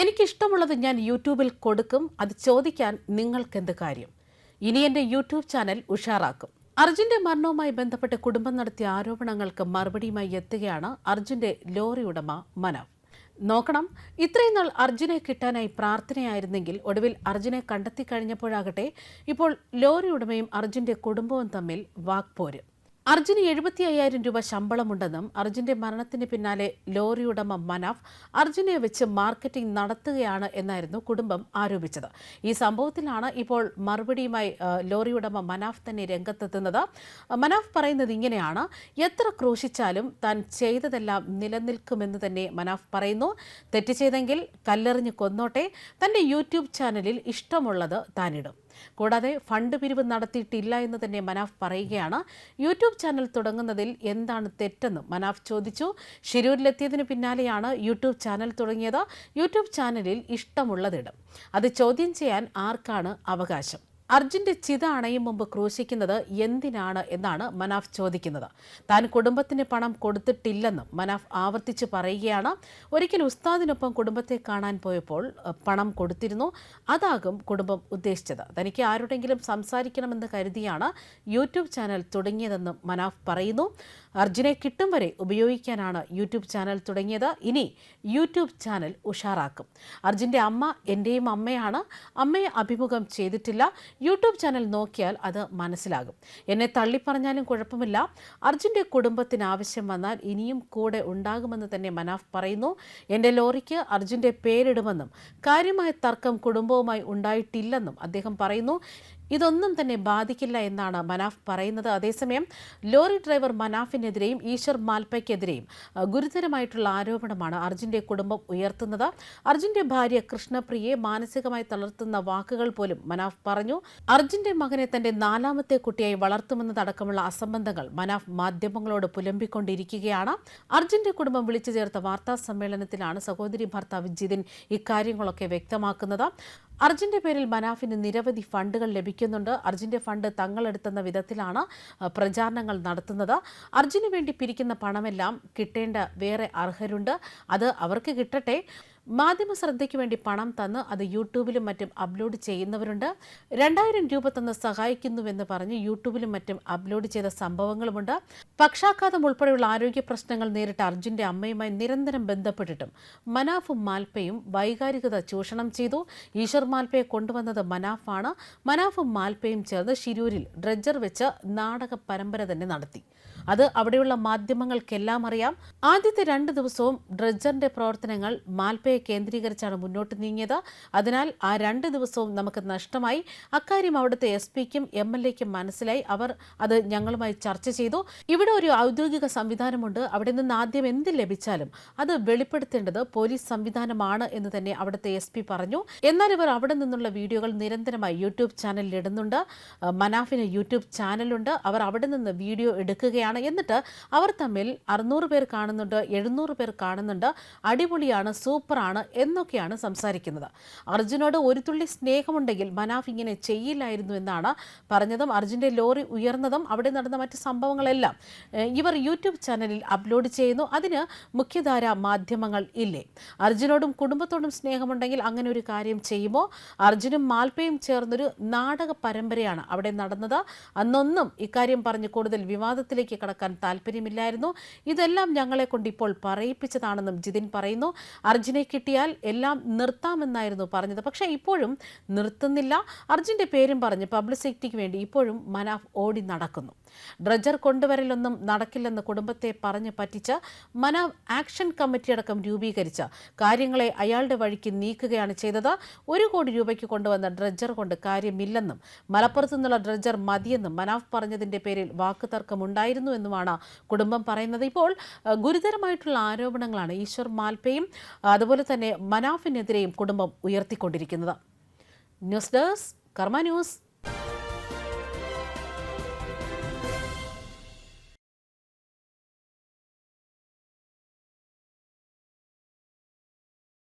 എനിക്കിഷ്ടമുള്ളത് ഞാൻ യൂട്യൂബിൽ കൊടുക്കും അത് ചോദിക്കാൻ നിങ്ങൾക്കെന്ത് കാര്യം? ഇനി എന്റെ യൂട്യൂബ് ചാനൽ ഉഷാറാക്കും. അർജുന്റെ മരണവുമായി ബന്ധപ്പെട്ട് കുടുംബം നടത്തിയ ആരോപണങ്ങൾക്ക് മറുപടിയുമായി എത്തുകയാണ് അർജുന്റെ ലോറി ഉടമ മനവ് നോക്കണം ഇത്രയും നാൾ അർജുനെ കിട്ടാനായി പ്രാർത്ഥനയായിരുന്നെങ്കിൽ ഒടുവിൽ അർജുനെ കണ്ടെത്തി കഴിഞ്ഞപ്പോഴാകട്ടെ ഇപ്പോൾ ലോറി ഉടമയും അർജുന്റെ കുടുംബവും തമ്മിൽ വാക്പോര്. അർജുന് എഴുപത്തി അയ്യായിരം രൂപ ശമ്പളമുണ്ടെന്നും അർജുന്റെ മരണത്തിന് പിന്നാലെ ലോറി ഉടമ മനാഫ് അർജുനെ വെച്ച് മാർക്കറ്റിംഗ് നടത്തുകയാണ് എന്നായിരുന്നു കുടുംബം ആരോപിച്ചത്. ഈ സംഭവത്തിലാണ് ഇപ്പോൾ മറുപടിയുമായി ലോറി ഉടമ മനാഫ് തന്നെ രംഗത്തെത്തുന്നത്. മനാഫ് പറയുന്നത് ഇങ്ങനെയാണ് എത്ര ക്രൂശിച്ചാലും താൻ ചെയ്തതെല്ലാം നിലനിൽക്കുമെന്ന് തന്നെ മനാഫ് പറയുന്നു. തെറ്റ് ചെയ്തെങ്കിൽ കല്ലെറിഞ്ഞ് കൊന്നോട്ടെ. തന്റെ യൂട്യൂബ് ചാനലിൽ ഇഷ്ടമുള്ളത് താനിടും. കൂടാതെ ഫണ്ട് പിരിവ് നടത്തിയിട്ടില്ല എന്ന് തന്നെ മനാഫ് പറയുകയാണ്. യൂട്യൂബ് ചാനൽ തുടങ്ങുന്നതിൽ എന്താണ് തെറ്റെന്ന് മനാഫ് ചോദിച്ചു. ഷിരൂരിലെത്തിയതിനു പിന്നാലെയാണ് യൂട്യൂബ് ചാനൽ തുടങ്ങിയത്. യൂട്യൂബ് ചാനലിൽ ഇഷ്ടമുള്ളതിടും. അത് ചോദ്യം ചെയ്യാൻ ആർക്കാണ് അവകാശം? അർജുന്റെ ചിത അണയും മുമ്പ് ക്രൂശിക്കുന്നത് എന്തിനാണ് എന്നാണ് മനാഫ് ചോദിക്കുന്നത്. താൻ കുടുംബത്തിന് പണം കൊടുത്തിട്ടില്ലെന്നും മനാഫ് ആവർത്തിച്ച് പറയുകയാണ്. ഒരിക്കൽ ഉസ്താദിനൊപ്പം കുടുംബത്തെ കാണാൻ പോയപ്പോൾ പണം കൊടുത്തിരുന്നു. അതാകും കുടുംബം ഉദ്ദേശിച്ചത്. തനിക്ക് ആരോടെങ്കിലും സംസാരിക്കണമെന്ന് കരുതിയാണ് യൂട്യൂബ് ചാനൽ തുടങ്ങിയതെന്നും മനാഫ് പറയുന്നു. അർജുനെ കിട്ടും വരെ ഉപയോഗിക്കാനാണ് യൂട്യൂബ് ചാനൽ തുടങ്ങിയത്. ഇനി യൂട്യൂബ് ചാനൽ ഉഷാറാക്കും. അർജുന്റെ അമ്മ എന്റെയും അമ്മയാണ്. അമ്മയെ അഭിമുഖം ചെയ്തിട്ടില്ല. യൂട്യൂബ് ചാനൽ നോക്കിയാൽ അത് മനസ്സിലാകും. എന്നെ തള്ളിപ്പറഞ്ഞാലും കുഴപ്പമില്ല. അർജുന്റെ കുടുംബത്തിന് ആവശ്യം വന്നാൽ ഇനിയും കൂടെ ഉണ്ടാകുമെന്ന് തന്നെ മനാഫ് പറയുന്നു. എന്റെ ലോറിക്ക് അർജുന്റെ പേരിടുമെന്നും കാര്യമായ തർക്കം കുടുംബവുമായി ഉണ്ടായിട്ടില്ലെന്നും അദ്ദേഹം പറയുന്നു. ഇതൊന്നും തന്നെ ബാധിക്കില്ല എന്നാണ് മനാഫ് പറയുന്നത്. അതേസമയം ലോറി ഡ്രൈവർ മനാഫിനെതിരെയും ഈശ്വർ മാൽപ്പയ്ക്കെതിരെയും അഹ്, ഗുരുതരമായിട്ടുള്ള ആരോപണമാണ് അർജുന്റെ കുടുംബം ഉയർത്തുന്നത്. അർജുന്റെ ഭാര്യ കൃഷ്ണപ്രിയയെ മാനസികമായി തളർത്തുന്ന വാക്കുകൾ പോലും മനാഫ് പറഞ്ഞു. അർജുന്റെ മകനെ തന്റെ നാലാമത്തെ കുട്ടിയായി വളർത്തുമെന്നതടക്കമുള്ള അസംബന്ധങ്ങൾ മനാഫ് മാധ്യമങ്ങളോട് പുലമ്പിക്കൊണ്ടിരിക്കുകയാണ്. അർജുന്റെ കുടുംബം വിളിച്ചു ചേർത്ത വാർത്താ സമ്മേളനത്തിലാണ് സഹോദരി ഭർത്താവ് ജിതിൻ ഇക്കാര്യങ്ങളൊക്കെ വ്യക്തമാക്കുന്നത്. അർജുന്റെ പേരിൽ മനാഫിന് നിരവധി ഫണ്ടുകൾ ലഭിക്കുന്നുണ്ട്. അർജുന്റെ ഫണ്ട് തങ്ങളെടുത്തുന്ന വിധത്തിലാണ് പ്രചാരണങ്ങൾ നടത്തുന്നത്. അർജുന് വേണ്ടി പിരിക്കുന്ന പണമെല്ലാം കിട്ടേണ്ട വേറെ അർഹരുണ്ട്. അത് അവർക്ക് കിട്ടട്ടെ. മാധ്യമ ശ്രദ്ധയ്ക്ക് വേണ്ടി പണം തന്ന് അത് യൂട്യൂബിലും മറ്റും അപ്ലോഡ് ചെയ്യുന്നവരുണ്ട്. രണ്ടായിരം രൂപ തന്ന് സഹായിക്കുന്നുവെന്ന് പറഞ്ഞ് യൂട്യൂബിലും മറ്റും അപ്ലോഡ് ചെയ്ത സംഭവങ്ങളുമുണ്ട്. പക്ഷാഘാതം ഉൾപ്പെടെയുള്ള ആരോഗ്യ പ്രശ്നങ്ങൾ നേരിട്ട അർജുന്റെ അമ്മയുമായി നിരന്തരം ബന്ധപ്പെട്ടിട്ടും മനാഫും മാൽപ്പയും വൈകാരികത ചൂഷണം ചെയ്തു. ഈശ്വർ മാൽപ്പയെ കൊണ്ടുവന്നത് മനാഫാണ്. മനാഫും മാൽപ്പയും ചേർന്ന് ഷിരൂരിൽ ഡ്രഡ്ജർ വെച്ച് നാടക പരമ്പര തന്നെ നടത്തി. അത് അവിടെയുള്ള മാധ്യമങ്ങൾക്കെല്ലാം അറിയാം. ആദ്യത്തെ രണ്ട് ദിവസവും ഡ്രഡ്ജറിന്റെ പ്രവർത്തനങ്ങൾ മാൽപ്പയെ കേന്ദ്രീകരിച്ചാണ് മുന്നോട്ട് നീങ്ങിയത്. അതിനാൽ ആ രണ്ട് ദിവസവും നമുക്ക് നഷ്ടമായി. അക്കാര്യം അവിടുത്തെ എസ് പിക്കും എം എൽ എക്കും മനസ്സിലായി. അവർ അത് ഞങ്ങളുമായി ചർച്ച ചെയ്തു. ഇവിടെ ഒരു ഔദ്യോഗിക സംവിധാനമുണ്ട്. അവിടെ നിന്ന് ആദ്യം എന്ത് ലഭിച്ചാലും അത് വെളിപ്പെടുത്തേണ്ടത് പോലീസ് സംവിധാനമാണ് എന്ന് തന്നെ അവിടുത്തെ എസ് പി പറഞ്ഞു. എന്നാൽ ഇവർ അവിടെ നിന്നുള്ള വീഡിയോകൾ നിരന്തരമായി യൂട്യൂബ് ചാനലിൽ ഇടുന്നുണ്ട്. മനാഫിന് യൂട്യൂബ് ചാനലുണ്ട്. അവർ അവിടെ നിന്ന് വീഡിയോ എടുക്കുകയാണ് എന്നിട്ട് അവർ തമ്മിൽ അറുന്നൂറ് പേർ കാണുന്നുണ്ട് എഴുന്നൂറ് പേർ കാണുന്നുണ്ട്. അടിപൊളിയാണ് സൂപ്പറാണ് എന്നൊക്കെയാണ് സംസാരിക്കുന്നത്. അർജുനോട് ഒരു തുള്ളി സ്നേഹമുണ്ടെങ്കിൽ മനാഫ് ഇങ്ങനെ ചെയ്യില്ലായിരുന്നു എന്നാണ് പറഞ്ഞതും അർജുന്റെ ലോറി ഉയർന്നതും അവിടെ നടന്ന മറ്റ് സംഭവങ്ങളെല്ലാം ഇവർ യൂട്യൂബ് ചാനലിൽ അപ്ലോഡ് ചെയ്യുന്നു. അതിന് മുഖ്യധാര മാധ്യമങ്ങൾ ഇല്ലേ? അർജുനോടും കുടുംബത്തോടും സ്നേഹമുണ്ടെങ്കിൽ അങ്ങനെ ഒരു കാര്യം ചെയ്യുമോ? അർജുനും മാൽപ്പയും ചേർന്നൊരു നാടക പരമ്പരയാണ് അവിടെ നടന്നത്. അന്നൊന്നും ഇക്കാര്യം പറഞ്ഞ് കൂടുതൽ വിവാദത്തിലേക്ക് കടക്കാൻ താല്പര്യമില്ലായിരുന്നു. ഇതെല്ലാം ഞങ്ങളെ കൊണ്ട് ഇപ്പോൾ പറയിപ്പിച്ചതാണെന്നും ജിതിൻ പറയുന്നു. അർജുനെ കിട്ടിയാൽ എല്ലാം നിർത്താമെന്നായിരുന്നു പറഞ്ഞത്. പക്ഷേ ഇപ്പോഴും നിർത്തുന്നില്ല. അർജുന്റെ പേരും പറഞ്ഞ് പബ്ലിസിറ്റിക്ക് വേണ്ടി ഇപ്പോഴും മനാഫ് ഓടി നടക്കുന്നു. ഡ്രജർ കൊണ്ടുവരലൊന്നും നടക്കില്ലെന്ന് കുടുംബത്തെ പറഞ്ഞ് പറ്റിച്ച് മനാഫ് ആക്ഷൻ കമ്മിറ്റി അടക്കം രൂപീകരിച്ച് കാര്യങ്ങളെ അയാളുടെ വഴിക്ക് നീക്കുകയാണ് ചെയ്തത്. ഒരു കോടി രൂപയ്ക്ക് കൊണ്ടുവന്ന ഡ്രജർ കൊണ്ട് കാര്യമില്ലെന്നും മലപ്പുറത്തു നിന്നുള്ള ഡ്രജർ മതിയെന്നും മനാഫ് പറഞ്ഞതിന്റെ പേരിൽ വാക്കുതർക്കമുണ്ടായിരുന്നു എന്നുമാണ് കുടുംബം പറയുന്നത്. ഇപ്പോൾ ഗുരുതരമായിട്ടുള്ള ആരോപണങ്ങളാണ് ഈശ്വർ മാൽപ്പയും അതുപോലെ തന്നെ മനാഫിനെതിരെയും കുടുംബം ഉയർത്തിക്കൊണ്ടിരിക്കുന്നത്. News desk Karma news.